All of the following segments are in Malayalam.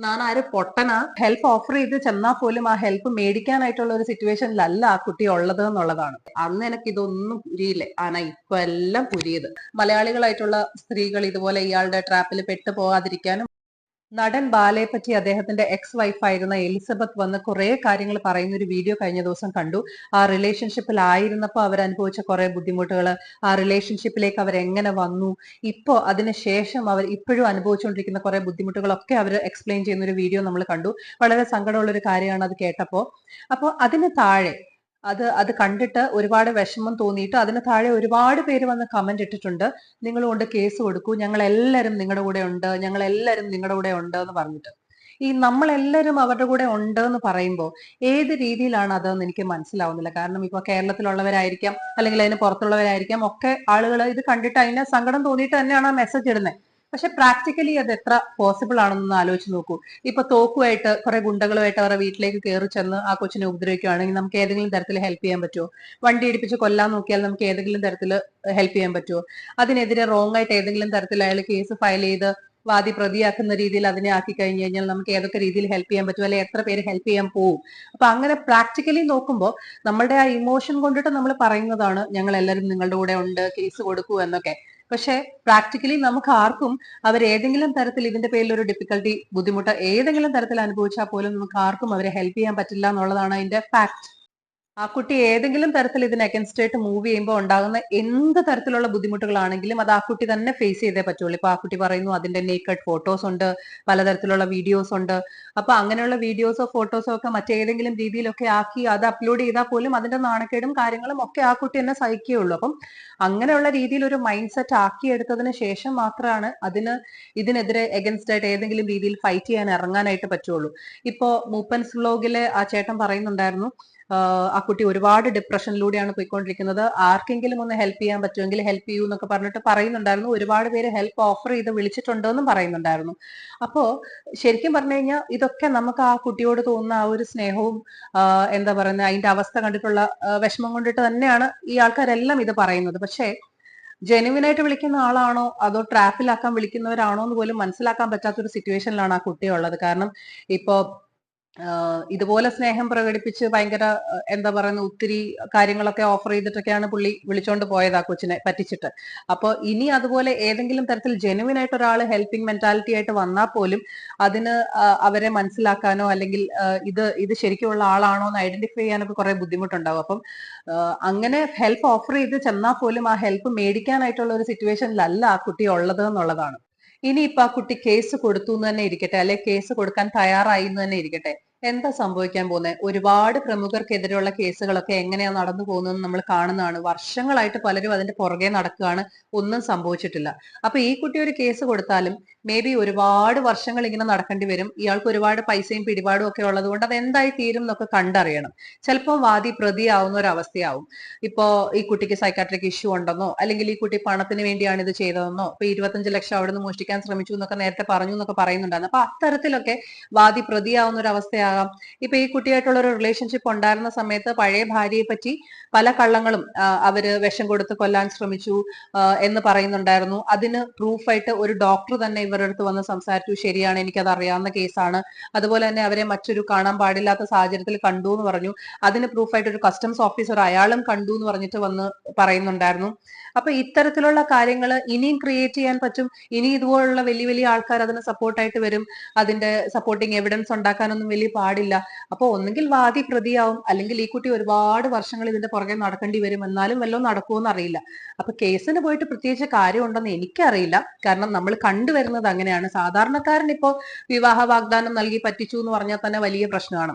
ഞാൻ ആര് പൊട്ടനാ. ഹെൽപ്പ് ഓഫർ ചെയ്ത് ചെന്നാൽ പോലും ആ ഹെൽപ്പ് മേടിക്കാനായിട്ടുള്ള ഒരു സിറ്റുവേഷനിലല്ല ആ കുട്ടി ഉള്ളത് എന്നുള്ളതാണ്. അന്ന് എനിക്ക് ഇതൊന്നും പുരിയില്ലേ. ആന ഇപ്പൊ എല്ലാം പുരിയത്. മലയാളികളായിട്ടുള്ള സ്ത്രീകൾ ഇതുപോലെ ഇയാളുടെ ട്രാപ്പിൽ പെട്ടു പോകാതിരിക്കാനും നടൻ ബാലയെ പറ്റി അദ്ദേഹത്തിന്റെ എക്സ് വൈഫായിരുന്ന എലിസബത്ത് വന്ന് കുറെ കാര്യങ്ങൾ പറയുന്ന ഒരു വീഡിയോ കഴിഞ്ഞ ദിവസം കണ്ടു. ആ റിലേഷൻഷിപ്പിൽ ആയിരുന്നപ്പോൾ അവർ അനുഭവിച്ച കുറെ ബുദ്ധിമുട്ടുകൾ ആ റിലേഷൻഷിപ്പിലേക്ക് അവർ എങ്ങനെ വന്നു? ഇപ്പോ അതിനുശേഷം അവർ ഇപ്പോഴും അനുഭവിച്ചുകൊണ്ടിരിക്കുന്ന കുറെ ബുദ്ധിമുട്ടുകളൊക്കെ അവർ എക്സ്പ്ലെയിൻ ചെയ്യുന്ന ഒരു വീഡിയോ നമ്മൾ കണ്ടു. വളരെ സങ്കടമുള്ള ഒരു കാര്യമാണ് അത് കേട്ടപ്പോൾ. അപ്പോൾ അതിന് താഴെ അത് അത് കണ്ടിട്ട് ഒരുപാട് വിഷമം തോന്നിയിട്ട് അതിന് താഴെ ഒരുപാട് പേര് വന്ന് കമന്റ് ഇട്ടിട്ടുണ്ട്. നിങ്ങൾ കൊണ്ട് കേസ് കൊടുക്കൂ. ഞങ്ങൾ എല്ലാവരും നിങ്ങളുടെ കൂടെ ഉണ്ട്. ഞങ്ങൾ എല്ലാവരും നിങ്ങളുടെ കൂടെ ഉണ്ട് എന്ന് പറഞ്ഞിട്ട്. ഈ നമ്മളെല്ലാവരും അവരുടെ കൂടെ ഉണ്ട് എന്ന് പറയുമ്പോൾ ഏത് രീതിയിലാണ് അതെന്ന് എനിക്ക് മനസ്സിലാവുന്നില്ല. കാരണം ഇപ്പൊ കേരളത്തിലുള്ളവരായിരിക്കാം അല്ലെങ്കിൽ അതിന് പുറത്തുള്ളവരായിരിക്കാം ഒക്കെ ആളുകൾ ഇത് കണ്ടിട്ട് അതിനെ സങ്കടം തോന്നിയിട്ട് തന്നെയാണ് ആ മെസ്സേജ് ഇടുന്നത് പക്ഷെ പ്രാക്ടിക്കലി അത് എത്ര പോസിബിൾ ആണെന്നൊന്ന് ആലോചിച്ച് നോക്കൂ. ഇപ്പൊ തോക്കുമായിട്ട് കുറെ ഗുണ്ടകളുമായിട്ട് അവരുടെ വീട്ടിലേക്ക് കയറി ചെന്ന് ആ കൊച്ചിനെ ഉപദ്രവിക്കുകയാണെങ്കിൽ നമുക്ക് ഏതെങ്കിലും തരത്തിൽ ഹെൽപ്പ് ചെയ്യാൻ പറ്റുമോ വണ്ടി ഇടിപ്പിച്ച് കൊല്ലാൻ നോക്കിയാൽ നമുക്ക് ഏതെങ്കിലും തരത്തിൽ ഹെൽപ്പ് ചെയ്യാൻ പറ്റുമോ അതിനെതിരെ റോങ് ആയിട്ട് ഏതെങ്കിലും തരത്തിൽ അയാൾ കേസ് ഫയൽ ചെയ്ത് വാദി പ്രതിയാക്കുന്ന രീതിയിൽ അതിനെ ആക്കി കഴിഞ്ഞു കഴിഞ്ഞാൽ നമുക്ക് ഏതൊക്കെ രീതിയിൽ ഹെൽപ്പ് ചെയ്യാൻ പറ്റും? അല്ലെങ്കിൽ എത്ര പേര് ഹെൽപ്പ് ചെയ്യാൻ പോകും അപ്പൊ അങ്ങനെ പ്രാക്ടിക്കലി നോക്കുമ്പോൾ നമ്മുടെ ആ ഇമോഷൻ കൊണ്ടിട്ട് നമ്മൾ പറയുന്നതാണ് ഞങ്ങൾ എല്ലാവരും നിങ്ങളുടെ കൂടെ ഉണ്ട് കേസ് കൊടുക്കൂ എന്നൊക്കെ. പക്ഷെ പ്രാക്ടിക്കലി നമുക്ക് ആർക്കും അവർ ഏതെങ്കിലും തരത്തിൽ ഇതിന്റെ പേരിൽ ഒരു ഡിഫിക്കൽട്ടി ബുദ്ധിമുട്ട് ഏതെങ്കിലും തരത്തിൽ അനുഭവിച്ചാൽ പോലും നമുക്ക് ആർക്കും അവരെ ഹെൽപ്പ് ചെയ്യാൻ പറ്റില്ല എന്നുള്ളതാണ് അതിന്റെ ഫാക്ട് ആ കുട്ടി ഏതെങ്കിലും തരത്തിൽ ഇതിന് അഗൻസ്റ്റ് ആയിട്ട് മൂവ് ചെയ്യുമ്പോൾ ഉണ്ടാകുന്ന എന്ത് തരത്തിലുള്ള ബുദ്ധിമുട്ടുകളാണെങ്കിലും അത് ആ കുട്ടി തന്നെ ഫേസ് ചെയ്തേ പറ്റുള്ളൂ. ഇപ്പൊ ആ കുട്ടി പറയുന്നു അതിന്റെ നേക്കഡ് ഫോട്ടോസ് ഉണ്ട് പലതരത്തിലുള്ള വീഡിയോസ് ഉണ്ട്. അപ്പൊ അങ്ങനെയുള്ള വീഡിയോസോ ഫോട്ടോസോ ഒക്കെ മറ്റേതെങ്കിലും രീതിയിലൊക്കെ ആക്കി അത് അപ്ലോഡ് ചെയ്താൽ പോലും അതിന്റെ നാണക്കേടും കാര്യങ്ങളും ഒക്കെ ആ കുട്ടി തന്നെ സഹിക്കുകയുള്ളൂ. അപ്പം അങ്ങനെയുള്ള രീതിയിൽ ഒരു മൈൻഡ് സെറ്റ് ആക്കിയെടുത്തതിന് ശേഷം മാത്രമാണ് അതിന് ഇതിനെതിരെ എഗൻസ്റ്റ് ആയിട്ട് ഏതെങ്കിലും രീതിയിൽ ഫൈറ്റ് ചെയ്യാൻ ഇറങ്ങാനായിട്ട് പറ്റുള്ളൂ. ഇപ്പോ മൂപ്പൻസ് വ്ലോഗിൽ ആ ചേട്ടൻ പറയുന്നുണ്ടായിരുന്നു ആ കുട്ടി ഒരുപാട് ഡിപ്രഷനിലൂടെയാണ് പോയിക്കൊണ്ടിരിക്കുന്നത്. ആർക്കെങ്കിലും ഒന്ന് ഹെൽപ്പ് ചെയ്യാൻ പറ്റുമെങ്കിൽ ഹെൽപ്പ് ചെയ്യൂ എന്നൊക്കെ പറഞ്ഞിട്ട് പറയുന്നുണ്ടായിരുന്നു. ഒരുപാട് പേര് ഹെൽപ്പ് ഓഫർ ചെയ്ത് വിളിച്ചിട്ടുണ്ടെന്നും പറയുന്നുണ്ടായിരുന്നു. അപ്പോ ശരിക്കും പറഞ്ഞു കഴിഞ്ഞാൽ ഇതൊക്കെ നമുക്ക് ആ കുട്ടിയോട് തോന്നുന്ന ആ ഒരു സ്നേഹവും എന്താ പറയുന്നത് അതിന്റെ അവസ്ഥ കണ്ടിട്ടുള്ള വിഷമം കൊണ്ടിട്ട് തന്നെയാണ് ഈ ആൾക്കാരെല്ലാം ഇത് പറയുന്നത്. പക്ഷേ ജെനുവിനായിട്ട് വിളിക്കുന്ന ആളാണോ അതോ ട്രാപ്പിലാക്കാൻ വിളിക്കുന്നവരാണോ എന്ന് പോലും മനസ്സിലാക്കാൻ പറ്റാത്ത ഒരു സിറ്റുവേഷനിലാണ് ആ കുട്ടി ഉള്ളത് കാരണം ഇപ്പോ ഇതുപോലെ സ്നേഹം പ്രകടിപ്പിച്ച് ഭയങ്കര എന്താ പറയുന്ന ഒത്തിരി കാര്യങ്ങളൊക്കെ ഓഫർ ചെയ്തിട്ടൊക്കെയാണ് പുള്ളി വിളിച്ചോണ്ട് പോയത് ആ കൊച്ചിനെ പറ്റിച്ചിട്ട്. അപ്പോൾ ഇനി അതുപോലെ ഏതെങ്കിലും തരത്തിൽ ജെനുവിൻ ആയിട്ട് ഒരാൾ ഹെൽപ്പിംഗ് മെന്റാലിറ്റി ആയിട്ട് വന്നാൽ പോലും അതിന് അവരെ മനസ്സിലാക്കാനോ അല്ലെങ്കിൽ ഇത് ഇത് ശരിക്കുമുള്ള ആളാണോ എന്ന് ഐഡന്റിഫൈ ചെയ്യാനൊക്കെ കുറെ ബുദ്ധിമുട്ടുണ്ടാവും. അപ്പം അങ്ങനെ ഹെൽപ്പ് ഓഫർ ചെയ്ത് ചെന്നാൽ പോലും ആ ഹെൽപ്പ് മേടിക്കാനായിട്ടുള്ള ഒരു സിറ്റുവേഷനിലല്ല ആ കുട്ടി ഉള്ളത് എന്നുള്ളതാണ്. ഇനിയിപ്പോ ആ കുട്ടി കേസ് കൊടുത്തു എന്ന് തന്നെ ഇരിക്കട്ടെ അല്ലെ കേസ് കൊടുക്കാൻ തയ്യാറായി എന്ന് തന്നെ ഇരിക്കട്ടെ. എന്താ സംഭവിക്കാൻ പോകുന്നത് ഒരുപാട് പ്രമുഖർക്കെതിരെയുള്ള കേസുകളൊക്കെ എങ്ങനെയാ നടന്നു പോകുന്നതെന്ന് നമ്മൾ കാണുന്നതാണ്. വർഷങ്ങളായിട്ട് പലരും അതിന്റെ പുറകെ നടക്കുകയാണ്. ഒന്നും സംഭവിച്ചിട്ടില്ല. അപ്പൊ ഈ കുട്ടി ഒരു കേസ് കൊടുത്താലും മേ ബി ഒരുപാട് വർഷങ്ങൾ ഇങ്ങനെ നടക്കേണ്ടി വരും. ഇയാൾക്ക് ഒരുപാട് പൈസയും പിടിപാടും ഒക്കെ ഉള്ളത് കൊണ്ട് അത് എന്തായി തീരും എന്നൊക്കെ കണ്ടറിയണം. ചിലപ്പോൾ വാദി പ്രതിയാവുന്ന ഒരു അവസ്ഥയാവും. ഇപ്പോ ഈ കുട്ടിക്ക് സൈക്കാട്രിക് ഇഷ്യൂ ഉണ്ടെന്നോ അല്ലെങ്കിൽ ഈ കുട്ടി പണത്തിന് വേണ്ടിയാണ് ഇത് ചെയ്തതെന്നോ ഇപ്പൊ ഇരുപത്തഞ്ച് ലക്ഷം അവിടെ നിന്ന് മോഷ്ടിക്കാൻ ശ്രമിച്ചു എന്നൊക്കെ നേരത്തെ പറഞ്ഞു എന്നൊക്കെ പറയുന്നുണ്ടായിരുന്നു. അപ്പൊ അത്തരത്തിലൊക്കെ വാദി പ്രതിയാവുന്ന ഒരു അവസ്ഥയാകും ആകാം ഇപ്പൊ ഈ കുട്ടിയായിട്ടുള്ള ഒരു റിലേഷൻഷിപ്പ് ഉണ്ടായിരുന്ന സമയത്ത് പഴയ ഭാര്യയെ പറ്റി പല കള്ളങ്ങളും അവർ വിഷം കൊടുത്ത് കൊല്ലാൻ ശ്രമിച്ചു എന്ന് പറയുന്നുണ്ടായിരുന്നു. അതിന് പ്രൂഫായിട്ട് ഒരു ഡോക്ടർ തന്നെ ഇവരുടെ അടുത്ത് വന്ന് സംസാരിച്ചു. ശരിയാണ് എനിക്കത് അറിയാവുന്ന കേസാണ് അതുപോലെ തന്നെ അവരെ മറ്റൊരു കാണാൻ പാടില്ലാത്ത സാഹചര്യത്തിൽ കണ്ടു എന്ന് പറഞ്ഞു. അതിന് പ്രൂഫായിട്ട് ഒരു കസ്റ്റംസ് ഓഫീസർ അയാളും കണ്ടു എന്ന് പറഞ്ഞിട്ട് വന്ന് പറയുന്നുണ്ടായിരുന്നു. അപ്പൊ ഇത്തരത്തിലുള്ള കാര്യങ്ങൾ ഇനിയും ക്രിയേറ്റ് ചെയ്യാൻ പറ്റും. ഇനി ഇതുപോലുള്ള വലിയ വലിയ ആൾക്കാർ അതിന് സപ്പോർട്ടായിട്ട് വരും. അതിന്റെ സപ്പോർട്ടിങ് എവിഡൻസ് ഉണ്ടാക്കാനൊന്നും വലിയ പാടില്ല. അപ്പൊ ഒന്നുകിൽ വാദി പ്രതിയാവും. അല്ലെങ്കിൽ ഈ കുട്ടി ഒരുപാട് വർഷങ്ങൾ ഇതിന്റെ പുറകെ നടക്കേണ്ടി വരും. എന്നാലും വല്ലതും നടക്കുമെന്ന് അറിയില്ല. അപ്പൊ കേസിന് പോയിട്ട് പ്രത്യേകിച്ച് കാര്യമുണ്ടെന്ന് എനിക്കറിയില്ല. കാരണം നമ്മൾ കണ്ടുവരുന്നത് അങ്ങനെയാണ്. സാധാരണക്കാരൻ ഇപ്പോ വിവാഹ വാഗ്ദാനം നൽകി പറ്റിച്ചു എന്ന് പറഞ്ഞാൽ തന്നെ വലിയ പ്രശ്നമാണ്.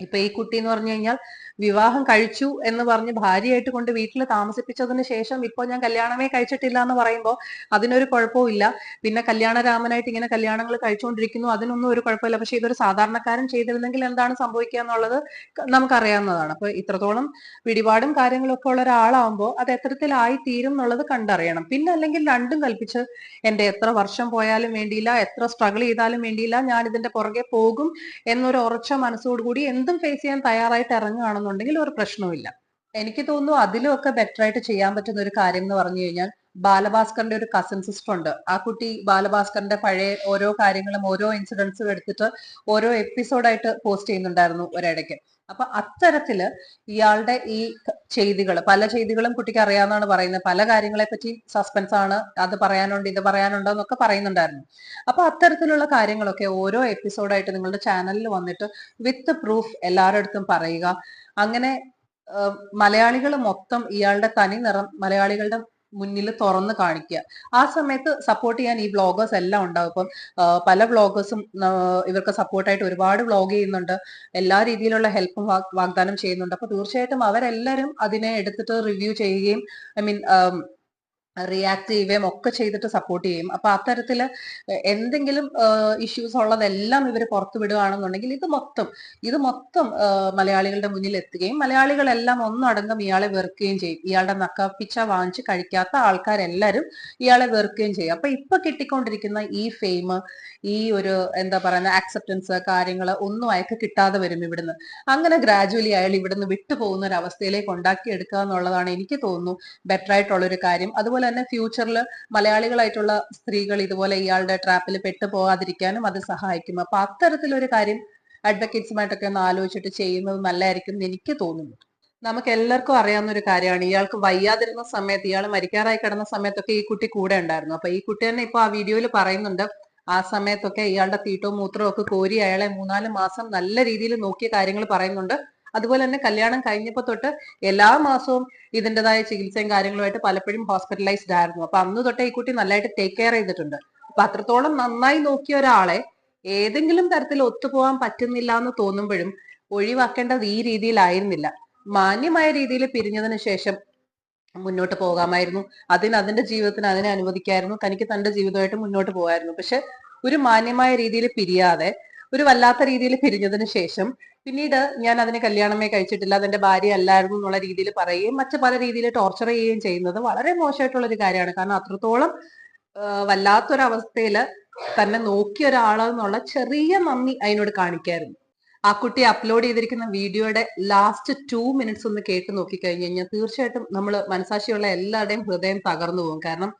ഇപ്പൊ ഈ കുട്ടി എന്ന് പറഞ്ഞു കഴിഞ്ഞാൽ വിവാഹം കഴിച്ചു എന്ന് പറഞ്ഞ് ഭാര്യയായിട്ട് കൊണ്ട് വീട്ടിൽ താമസിപ്പിച്ചതിന് ശേഷം ഇപ്പോൾ ഞാൻ കല്യാണമേ കഴിച്ചിട്ടില്ല എന്ന് പറയുമ്പോൾ അതിനൊരു കുഴപ്പവും ഇല്ല. പിന്നെ കല്യാണരാമനായിട്ട് ഇങ്ങനെ കല്യാണങ്ങൾ കഴിച്ചുകൊണ്ടിരിക്കുന്നു അതിനൊന്നും ഒരു കുഴപ്പമില്ല. പക്ഷെ ഇതൊരു സാധാരണക്കാരൻ ചെയ്തിരുന്നെങ്കിൽ എന്താണ് സംഭവിക്കുക എന്നുള്ളത് നമുക്കറിയാവുന്നതാണ്. അപ്പൊ ഇത്രത്തോളം പിടിപാടും കാര്യങ്ങളൊക്കെ ഉള്ള ഒരാളാവുമ്പോൾ അത് എത്തരത്തിലായി തീരും എന്നുള്ളത് കണ്ടറിയണം. പിന്നെ അല്ലെങ്കിൽ രണ്ടും കൽപ്പിച്ച് എന്റെ എത്ര വർഷം പോയാലും വേണ്ടിയില്ല എത്ര സ്ട്രഗിൾ ചെയ്താലും വേണ്ടിയില്ല ഞാൻ ഇതിന്റെ പുറകെ പോകും എന്നൊരു ഉറച്ച മനസ്സോടുകൂടി എന്തും ഫേസ് ചെയ്യാൻ തയ്യാറായിട്ട് ഇറങ്ങുകയാണെന്നുണ്ടെങ്കിൽ ഒരു പ്രശ്നവുമില്ല. എനിക്ക് തോന്നുന്നു അതിലും ഒക്കെ ബെറ്റർ ആയിട്ട് ചെയ്യാൻ പറ്റുന്ന ഒരു കാര്യം എന്ന് പറഞ്ഞു കഴിഞ്ഞാൽ ബാലഭാസ്കറിന്റെ ഒരു കസിൻ സിസ്റ്റർ ഉണ്ട്. ആ കുട്ടി ബാലഭാസ്കറിന്റെ പഴയ ഓരോ കാര്യങ്ങളും ഓരോ ഇൻസിഡൻസും എടുത്തിട്ട് ഓരോ എപ്പിസോഡായിട്ട് പോസ്റ്റ് ചെയ്യുന്നുണ്ടായിരുന്നു ഒരിടയ്ക്ക്. അപ്പൊ അത്തരത്തിൽ ഇയാളുടെ ഈ ചെയ്തികൾ പല ചെയ്തികളും കുട്ടിക്ക് അറിയാമെന്നാണ് പറയുന്നത്. പല കാര്യങ്ങളെ പറ്റി സസ്പെൻസ് ആണ്. അത് പറയാനുണ്ട് ഇത് പറയാനുണ്ടോ എന്നൊക്കെ പറയുന്നുണ്ടായിരുന്നു. അപ്പൊ അത്തരത്തിലുള്ള കാര്യങ്ങളൊക്കെ ഓരോ എപ്പിസോഡായിട്ട് നിങ്ങളുടെ ചാനലിൽ വന്നിട്ട് വിത്ത് പ്രൂഫ് എല്ലാവരുടെ അടുത്തും പറയുക. അങ്ങനെ മലയാളികൾ മൊത്തം ഇയാളുടെ തനി നിറം മലയാളികളുടെ മുന്നിൽ തുറന്ന് കാണിക്കുക. ആ സമയത്ത് സപ്പോർട്ട് ചെയ്യാൻ ഈ വ്ളോഗേഴ്സ് എല്ലാം ഉണ്ടാവും. ഇപ്പം പല വ്ളോഗേഴ്സും ഇവർക്ക് സപ്പോർട്ടായിട്ട് ഒരുപാട് വ്ളോഗ് ചെയ്യുന്നുണ്ട്. എല്ലാ രീതിയിലുള്ള ഹെൽപ്പും വാഗ്ദാനം ചെയ്യുന്നുണ്ട്. അപ്പൊ തീർച്ചയായിട്ടും അവരെല്ലാവരും അതിനെ എടുത്തിട്ട് റിവ്യൂ ചെയ്യുകയും ഐ മീൻ റിയാക്ട് ചെയ്യുകയും ഒക്കെ ചെയ്തിട്ട് സപ്പോർട്ട് ചെയ്യും അപ്പൊ അത്തരത്തിൽ എന്തെങ്കിലും ഇഷ്യൂസ് ഉള്ളതെല്ലാം ഇവർ പുറത്തു വിടുകയാണെന്നുണ്ടെങ്കിൽ ഇത് മൊത്തം ഇത് മൊത്തം മലയാളികളുടെ മുന്നിൽ എത്തുകയും മലയാളികളെല്ലാം ഒന്നടങ്കം ഇയാളെ വെറുക്കുകയും ചെയ്യും. ഇയാളുടെ നക്കപ്പിച്ച വാങ്ങിച്ച് കഴിക്കാത്ത ആൾക്കാരെല്ലാരും ഇയാളെ വെറുക്കുകയും ചെയ്യും. അപ്പൊ ഇപ്പൊ കിട്ടിക്കൊണ്ടിരിക്കുന്ന ഈ ഫെയിം ഈ ഒരു എന്താ പറയുന്ന ആക്സെപ്റ്റൻസ് കാര്യങ്ങൾ ഒന്നും അയക്ക് കിട്ടാതെ വരും ഇവിടുന്ന്. അങ്ങനെ ഗ്രാജുവലി അയാൾ ഇവിടുന്ന് വിട്ടുപോകുന്ന ഒരു അവസ്ഥയിലേക്ക് ഉണ്ടാക്കി എടുക്കുക എന്നുള്ളതാണ് എനിക്ക് തോന്നുന്നു ബെറ്റർ ആയിട്ടുള്ള ഒരു കാര്യം. അതുപോലെ തന്നെ ഫ്യൂച്ചറിൽ മലയാളികളായിട്ടുള്ള സ്ത്രീകൾ ഇതുപോലെ ഇയാളുടെ ട്രാപ്പിൽ പെട്ടു പോകാതിരിക്കാനും അത് സഹായിക്കും. അപ്പൊ അത്തരത്തിലൊരു കാര്യം അഡ്വക്കേറ്റ്സുമായിട്ടൊക്കെ ഒന്ന് ആലോചിച്ചിട്ട് ചെയ്യുന്നത് നല്ലതായിരിക്കും എന്ന് എനിക്ക് തോന്നുന്നു. നമുക്ക് എല്ലാവർക്കും അറിയാവുന്ന ഒരു കാര്യമാണ്. ഇയാൾക്ക് വയ്യാതിരുന്ന സമയത്ത് ഇയാൾ മരിക്കാറായി കിടന്ന സമയത്തൊക്കെ ഈ കുട്ടി കൂടെ ഉണ്ടായിരുന്നു. അപ്പൊ ഈ കുട്ടി തന്നെ ഇപ്പൊ ആ വീഡിയോയിൽ പറയുന്നുണ്ട് ആ സമയത്തൊക്കെ ഇയാളുടെ തീട്ടവും മൂത്രവും ഒക്കെ കോരി അയാളെ മൂന്നാൽ മാസം നല്ല രീതിയിൽ നോക്കിയ കാര്യങ്ങൾ പറയുന്നുണ്ട്. അതുപോലെ തന്നെ കല്യാണം കഴിഞ്ഞപ്പോ തൊട്ട് എല്ലാ മാസവും ഇതിന്റെതായ ചികിത്സയും കാര്യങ്ങളുമായിട്ട് പലപ്പോഴും ഹോസ്പിറ്റലൈസ്ഡ് ആയിരുന്നു. അപ്പൊ അന്ന് തൊട്ട് ഈ കുട്ടി നല്ലതായിട്ട് ടേക്ക് കെയർ ചെയ്തിട്ടുണ്ട്. അപ്പൊ അത്രത്തോളം നന്നായി നോക്കിയ ഒരാളെ ഏതെങ്കിലും തരത്തിൽ ഒത്തുപോകാൻ പറ്റുന്നില്ല എന്ന് തോന്നുമ്പോഴും ഒഴിവാക്കേണ്ടത് ഈ രീതിയിലായിരുന്നില്ല. മാന്യമായ രീതിയിൽ പിരിഞ്ഞതിന് ശേഷം മുന്നോട്ട് പോകാമായിരുന്നു. അതിന് അതിന്റെ ജീവിതത്തിന് അതിനെ അനുവദിക്കായിരുന്നു. തനിക്ക് തന്റെ ജീവിതമായിട്ട് മുന്നോട്ട് പോകായിരുന്നു. പക്ഷെ ഒരു മാന്യമായ രീതിയിൽ പിരിയാതെ ഒരു വല്ലാത്ത രീതിയിൽ പിരിഞ്ഞതിന് ശേഷം പിന്നീട് ഞാൻ അതിനെ കല്യാണമേ കഴിച്ചിട്ടില്ല അതെന്റെ ഭാര്യ അല്ലായിരുന്നു എന്നുള്ള രീതിയിൽ പറയുകയും മറ്റു പല രീതിയിൽ ടോർച്ചർ ചെയ്യുകയും ചെയ്യുന്നത് വളരെ മോശമായിട്ടുള്ള ഒരു കാര്യമാണ്. കാരണം അത്രത്തോളം വല്ലാത്തൊരവസ്ഥയിൽ തന്നെ നോക്കിയ ഒരാളെന്നുള്ള ചെറിയ നന്ദി അതിനോട് കാണിക്കായിരുന്നു. ആ കുട്ടി അപ്ലോഡ് ചെയ്തിരിക്കുന്ന വീഡിയോയുടെ ലാസ്റ്റ് ടു മിനിറ്റ്സ് ഒന്ന് കേട്ട് നോക്കിക്കഴിഞ്ഞു കഴിഞ്ഞാൽ തീർച്ചയായിട്ടും നമ്മൾ മനസാക്ഷിയുള്ള എല്ലാവരുടെയും ഹൃദയം തകർന്നു പോകും. കാരണം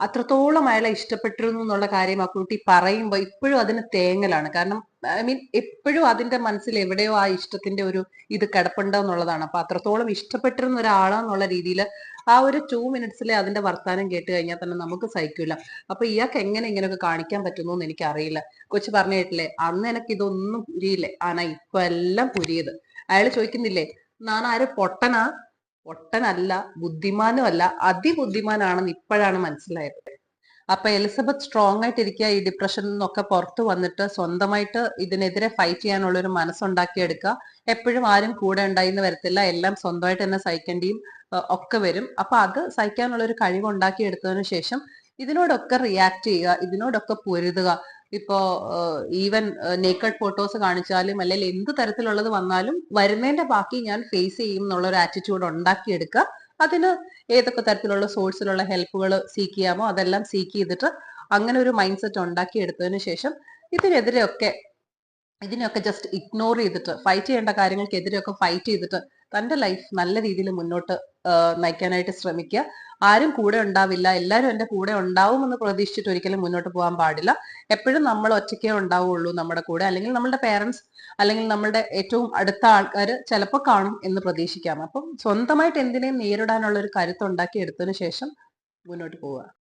അത്രത്തോളം അയാളെ ഇഷ്ടപ്പെട്ടിരുന്നു എന്നുള്ള കാര്യം ആ കുട്ടി പറയുമ്പോൾ ഇപ്പോഴും അതിന് തേങ്ങലാണ്. കാരണം ഐ മീൻ എപ്പോഴും അതിന്റെ മനസ്സിൽ എവിടെയോ ആ ഇഷ്ടത്തിന്റെ ഒരു ഇത് കിടപ്പുണ്ടോ എന്നുള്ളതാണ്. അപ്പൊ അത്രത്തോളം ഇഷ്ടപ്പെട്ടിരുന്ന ഒരാളാന്നുള്ള രീതിയിൽ ആ ഒരു ടു മിനിറ്റ്സിലെ അതിന്റെ വർത്താനം കേട്ട് കഴിഞ്ഞാൽ തന്നെ നമുക്ക് സഹിക്കില്ല അപ്പൊ ഇയാൾക്ക് എങ്ങനെ ഇങ്ങനെയൊക്കെ കാണിക്കാൻ പറ്റുന്നു എന്ന് എനിക്കറിയില്ല. കൊച്ചു പറഞ്ഞു കേട്ടില്ലേ അന്ന് എനിക്ക് ഇതൊന്നും പുരിയില്ലേ? ആനാ ഇപ്പൊ എല്ലാം പുരിയത്. അയാൾ ചോദിക്കുന്നില്ലേ നാണ ആര് പൊട്ടനാ? പൊട്ടനല്ല ബുദ്ധിമാനും അല്ല അതിബുദ്ധിമാനാണെന്ന് ഇപ്പോഴാണ് മനസ്സിലായത്. അപ്പൊ എലിസബത്ത് സ്ട്രോങ് ആയിട്ട് ഇരിക്കുക ഈ ഡിപ്രഷനിൽ നിന്നൊക്കെ പുറത്തു വന്നിട്ട് സ്വന്തമായിട്ട് ഇതിനെതിരെ ഫൈറ്റ് ചെയ്യാനുള്ള ഒരു മനസ്സുണ്ടാക്കിയെടുക്കുക. എപ്പോഴും ആരും കൂടെ ഉണ്ടായിന്ന് വരത്തില്ല എല്ലാം സ്വന്തമായിട്ട് തന്നെ സഹിക്കേണ്ടിയും ഒക്കെ വരും. അപ്പൊ അത് സഹിക്കാനുള്ള ഒരു കഴിവ് ഉണ്ടാക്കിയെടുത്തതിനു ശേഷം ഇതിനോടൊക്കെ റിയാക്ട് ചെയ്യുക ഇതിനോടൊക്കെ പൊരുതുക. ഇപ്പോ ഈവൻ നേക്കഡ് ഫോട്ടോസ് കാണിച്ചാലും അല്ലെങ്കിൽ എന്ത് തരത്തിലുള്ളത് വന്നാലും വരുന്നതിന്റെ ബാക്കി ഞാൻ ഫേസ് ചെയ്യും എന്നുള്ള ഒരു ആറ്റിറ്റ്യൂഡ് ഉണ്ടാക്കിയെടുക്കുക. അതിന് ഏതൊക്കെ തരത്തിലുള്ള സോഴ്സിലുള്ള ഹെൽപ്പുകൾ സീക്ക് ചെയ്യാമോ അതെല്ലാം സീക്ക് ചെയ്തിട്ട് അങ്ങനെ ഒരു മൈൻഡ് സെറ്റ് ഉണ്ടാക്കി എടുത്തതിന് ശേഷം ഇതിനെതിരെയൊക്കെ ഇതിനെയൊക്കെ ജസ്റ്റ് ഇഗ്നോർ ചെയ്തിട്ട് ഫൈറ്റ് ചെയ്യേണ്ട കാര്യങ്ങൾക്കെതിരെയൊക്കെ ഫൈറ്റ് ചെയ്തിട്ട് തന്റെ ലൈഫ് നല്ല രീതിയിൽ മുന്നോട്ട് നയിക്കാനായിട്ട് ശ്രമിക്കുക. ആരും കൂടെ ഉണ്ടാവില്ല. എല്ലാവരും എന്റെ കൂടെ ഉണ്ടാവുമെന്ന് പ്രതീക്ഷിച്ചിട്ട് ഒരിക്കലും മുന്നോട്ട് പോകാൻ പാടില്ല. എപ്പോഴും നമ്മൾ ഒറ്റയ്ക്കേ ഉണ്ടാവുള്ളൂ നമ്മുടെ കൂടെ. അല്ലെങ്കിൽ നമ്മുടെ പേരൻസ് അല്ലെങ്കിൽ നമ്മുടെ ഏറ്റവും അടുത്ത ആൾക്കാർ ചിലപ്പോൾ കാണും എന്ന് പ്രതീക്ഷിക്കാം. അപ്പം സ്വന്തമായിട്ട് എന്തിനേയും നേരിടാനുള്ള ഒരു കരുത്തുണ്ടാക്കി എടുത്തതിന് ശേഷം മുന്നോട്ട് പോവുക.